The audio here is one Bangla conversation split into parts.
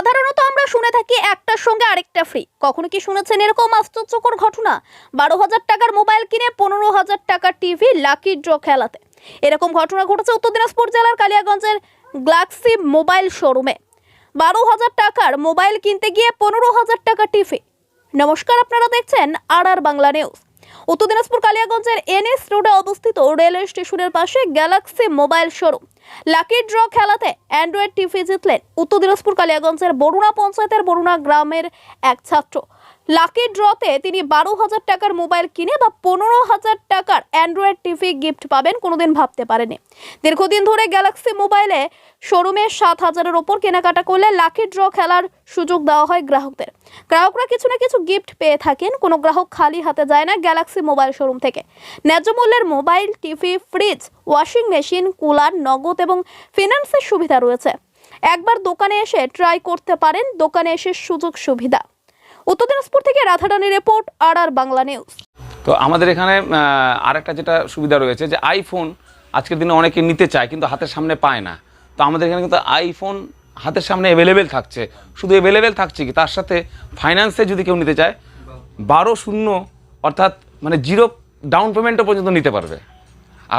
সাধারণত আমরা শুনে থাকি একটার সঙ্গে আরেকটা ফ্রি কখনো কি শুনেছেন এরকম আশ্চর্যকর ঘটনা? বারো হাজার টাকার মোবাইল কিনে পনেরো হাজার টাকার টিভি লাকি ড্র খেলাতে। এরকম ঘটনা ঘটেছে উত্তর দিনাজপুর জেলার কালিয়াগঞ্জের গ্লাক্সি মোবাইল শোরুমে বারো হাজার টাকার মোবাইল কিনতে গিয়ে পনেরো হাজার টাকা টিভি নমস্কার, আপনারা দেখছেন আর আর বাংলা নিউজ উত্তর দিনাজপুর কালিয়াগঞ্জের এনএস রোডে অবস্থিত রেলওয়ে স্টেশনের পাশে galaxy mobile showroom. Lucky draw খেলাতে অ্যান্ড্রয়েড টিভি জিতলেন উত্তর দিনাজপুর কালিয়াগঞ্জের বরুণা পঞ্চায়েতের বরুণা গ্রামের এক ছাত্র। লাকি ড্রতে তিনি বারো হাজার টাকার মোবাইল কিনে বা পনেরো হাজার টাকার অ্যান্ড্রয়েড টিভি গিফট পাবেন, কোনোদিন ভাবতে পারেনি দীর্ঘদিন ধরে গ্যালাক্সি মোবাইলে শোরুমে সাত হাজারের ওপর কেনাকাটা করলে লাকি ড্র খেলার সুযোগ দেওয়া হয় গ্রাহকদের। গ্রাহকরা কিছু না কিছু গিফট পেয়ে থাকেন, কোনো গ্রাহক খালি হাতে যায় না গ্যালাক্সি মোবাইল শোরুম থেকে। ন্যায্য মূল্যের mobile TV fridge washing machine cooler নগদ এবং ফিনান্সের সুবিধা রয়েছে। একবার দোকানে এসে ট্রাই করতে পারেন, দোকানে এসে সুযোগ সুবিধা উত্তর দিনাজপুর থেকে Radharani report R R Bangla news. তো আমাদের এখানে আরেকটা যেটা সুবিধা রয়েছে যে আইফোন আজকের দিনে অনেকে নিতে চায় কিন্তু হাতের সামনে পায় না। তো আমাদের এখানে কিন্তু আইফোন হাতের সামনে অ্যাভেলেবেল থাকছে। শুধু অ্যাভেলেবেল থাকছে কি? তার সাথে ফাইন্যান্সে যদি কেউ নিতে চায় বারো শূন্য অর্থাৎ মানে জিরো ডাউন পেমেন্টও পর্যন্ত নিতে পারবে।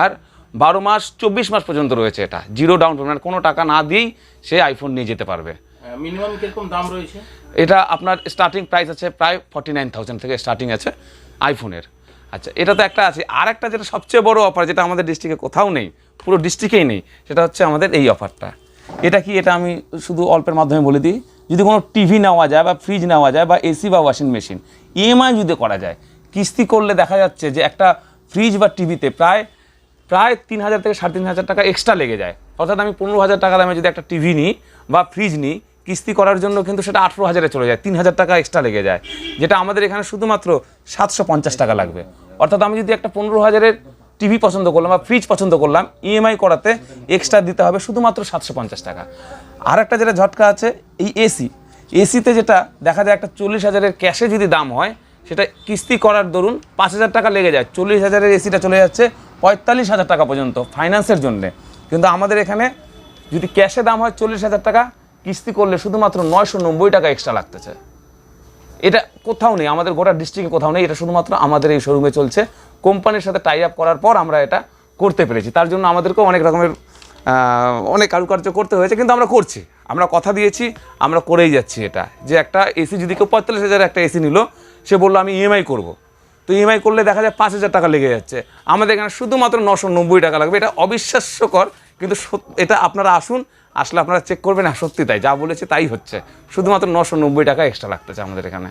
আর বারো মাস চব্বিশ মাস পর্যন্ত রয়েছে এটা। জিরো ডাউন পেমেন্ট কোনো টাকা না দিয়েই সে আইফোন নিয়ে যেতে পারবে। মিনিমাম কীরকম দাম রয়েছে? এটা আপনার স্টার্টিং প্রাইস আছে প্রায় ফর্টি নাইন থাউজেন্ড থেকে স্টার্টিং আছে আইফোনের আচ্ছা এটা তো একটা আছে। আর একটা যেটা সবচেয়ে বড় অফার যেটা আমাদের ডিস্ট্রিক্টে কোথাও নেই, পুরো ডিস্ট্রিক্টেই নেই, সেটা হচ্ছে আমাদের এই অফারটা এটা কি, এটা আমি শুধু অল্পের মাধ্যমে বলে দিই? যদি কোনো টিভি নেওয়া যায় বা ফ্রিজ নেওয়া যায় বা এসি বা ওয়াশিং মেশিন ইএমআই যদি করা যায়, কিস্তি করলে দেখা যাচ্ছে যে একটা ফ্রিজ বা টিভিতে প্রায় প্রায় তিন হাজার থেকে সাড়ে তিন হাজার টাকা এক্সট্রা লেগে যায়। অর্থাৎ আমি পনেরো হাজার টাকা দামে যদি একটা টিভি নিই বা ফ্রিজ নিই কিস্তি করার জন্য কিন্তু সেটা আঠেরো হাজারে চলে যায়, তিন হাজার টাকা এক্সট্রা লেগে যায়, যেটা আমাদের এখানে শুধুমাত্র সাতশো পঞ্চাশ টাকা লাগবে। অর্থাৎ আমি যদি একটা পনেরো হাজারের টিভি পছন্দ করলাম বা ফ্রিজ পছন্দ করলাম ইএমআই করাতে এক্সট্রা দিতে হবে শুধুমাত্র সাতশো পঞ্চাশ টাকা। আর একটা যেটা ঝটকা আছে, এই এসি এসিতে যেটা দেখা যায় একটা চল্লিশ হাজারের ক্যাশে যদি দাম হয়, সেটা কিস্তি করার দরুন পাঁচ হাজার টাকা লেগে যায়, চল্লিশ হাজারের এসিটা চলে যাচ্ছে পঁয়তাল্লিশ হাজার টাকা পর্যন্ত ফাইন্যান্সের জন্যে। কিন্তু আমাদের এখানে যদি ক্যাশে দাম হয় চল্লিশ হাজার টাকা কিস্তি করলে শুধুমাত্র নয়শো নব্বই টাকা এক্সট্রা লাগতেছে। এটা কোথাও নেই, আমাদের গোটা ডিস্ট্রিক্টে কোথাও নেই, এটা শুধুমাত্র আমাদের এই শোরুমে চলছে। কোম্পানির সাথে টাই আপ করার পর আমরা এটা করতে পেরেছি। তার জন্য আমাদেরকেও অনেক রকমের অনেক কারুকার্য করতে হয়েছে, কিন্তু আমরা করছি। আমরা কথা দিয়েছি, আমরা করেই যাচ্ছি এটা। যে একটা এসি যদি কেউ পঁয়তাল্লিশ হাজার একটা এসি নিল, সে বলল, আমি ইএমআই করব। তো ইএমআই করলে দেখা যায় পাঁচ হাজার টাকা লেগে যাচ্ছে। আমাদের এখানে শুধুমাত্র নশো নব্বই টাকা লাগবে। এটা অবিশ্বাস্যকর, কিন্তু এটা আপনারা আসুন আসলে আপনারা চেক করবেন সত্যি তাই, যা বলেছে তাই হচ্ছে। শুধুমাত্র নশো নব্বই টাকা এক্সট্রা লাগতেছে আমাদের এখানে।